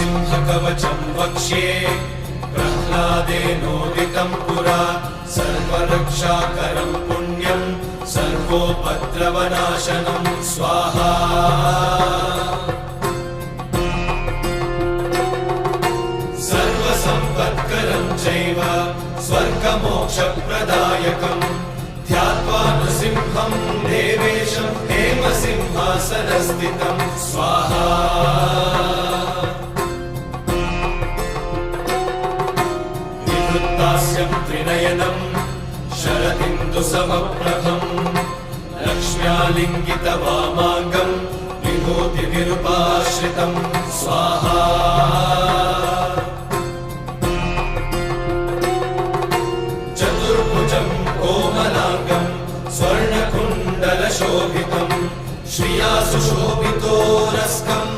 नृसिंहकवचं वक्ष्ये प्रह्लादेनोदितं पुरा सर्वरक्षाकरं पुण्यं सर्वोपद्रवनाशनं स्वाहा सर्वसम्पत्करं चैव स्वर्गमोक्षप्रदायकम् ध्यात्वा नृसिंहं देवेशं हेमसिंहासनस्थितं स्वाहा वृत्तास्यम् त्रिनयनम् शरदिन्दुसमप्रभम्। लक्ष्म्यालिङ्गितवामाङ्गम् विभूतिनिरुपाश्रितम् स्वाहा। चतुर्भुजम् कोमलाङ्गम् स्वर्णकुण्डलशोभितम् श्रिया सुशोभितोरस्कम्